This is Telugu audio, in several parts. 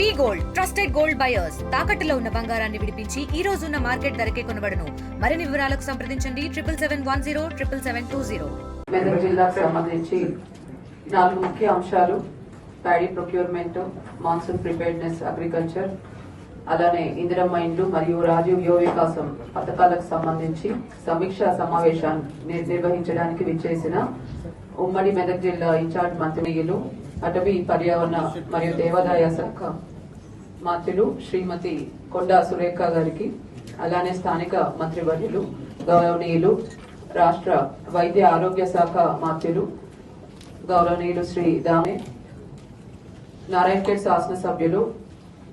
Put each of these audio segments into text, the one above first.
V gold trusted gold buyers. తాకట్టులో ఉన్న బంగారాన్ని విడిపించి ఈ రోజు ఉన్న మార్కెట్ ధరకే కొనబడను. మరిన్ని వివరాలకు సంప్రదించండి triple seven one zero triple seven two zero. Medak జిల్లాకు సంబంధించి నాలుగు ముఖ్య అంశాలు. Paddy procurement monsoon preparedness agriculture అలానే ఇందిరమ్మ ఇండ్లు మరియు రాజీవ్ యువ వికాసం పథకాలకు సంబంధించి సమీక్షా సమావేశాన్ని నిర్వహించడానికి విచ్చేసిన ఉమ్మడి మెదక్ జిల్లా ఇన్ఛార్జ్ మంత్రిలు అటవీ పర్యావరణ మరియు దేవాదాయ శాఖ మంత్రులు శ్రీమతి కొండా సురేఖ గారికి అలానే స్థానిక మంత్రివర్యులు గౌరవనీయులు రాష్ట్ర వైద్య ఆరోగ్య శాఖ మంత్రులు గౌరవనీయులు శ్రీ దామే నారాయణఖేడ్ శాసనసభ్యులు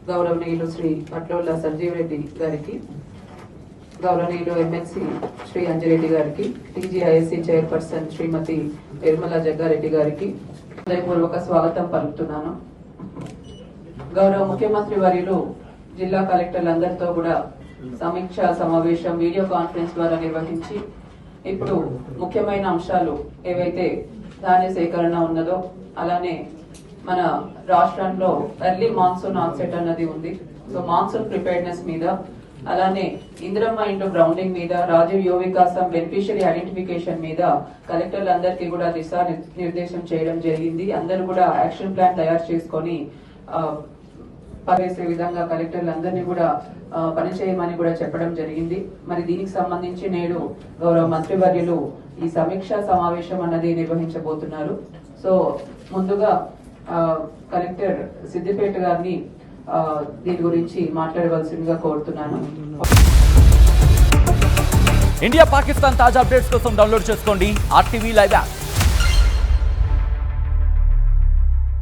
గౌరవనీయులు శ్రీ పట్లోళ్ళ సంజీవ్ రెడ్డి గారికి గౌరవనీయులు ఎమ్మెల్సీ శ్రీ అంజిరెడ్డి గారికి టీజీఐఎస్సీ చైర్పర్సన్ శ్రీమతి నిర్మలా జగ్గారెడ్డి గారికి హృదయపూర్వక స్వాగతం పలుకుతున్నాను. గౌరవ ముఖ్యమంత్రి వర్యులు జిల్లా కలెక్టర్లందరితో కూడా సమీక్ష సమావేశం వీడియో కాన్ఫరెన్స్ ద్వారా నిర్వహించి ఇప్పుడు ముఖ్యమైన అంశాలు ఏవైతే ధాన్య సేకరణ ఉన్నదో అలానే మన రాష్ట్రంలో ఎర్లీ మాన్సూన్ ఆన్సెట్ అన్నది ఉంది. సో మాన్సూన్ ప్రిపేర్నెస్ మీద అలానే ఇందిరమ్మ ఇంట్లో గ్రౌండింగ్ మీద రాజీవ్ యువ వికాసం బెనిఫిషియరీ ఐడెంటిఫికేషన్ మీద కలెక్టర్లందరికీ కూడా దిశా నిర్దేశం చేయడం జరిగింది. అందరూ కూడా యాక్షన్ ప్లాన్ తయారు చేసుకొని పనిచేసే విధంగా కలెక్టర్లు అందరినీ కూడా పనిచేయమని కూడా చెప్పడం జరిగింది. మరి దీనికి సంబంధించి నేడు గౌరవ మంత్రివర్యులు ఈ సమీక్షా సమావేశం అన్నది నిర్వహించబోతున్నారు. సో ముందుగా ఆ, కలెక్టర్ సిద్దిపేట గారిని దీని గురించి మాట్లాడవలసిందిగా కోరుతున్నాను. ఇండియా పాకిస్తాన్ తాజా అప్డేట్స్ కోసం డౌన్లోడ్ చేసుకోండి ఆర్టీవీ లైవ్ యాప్.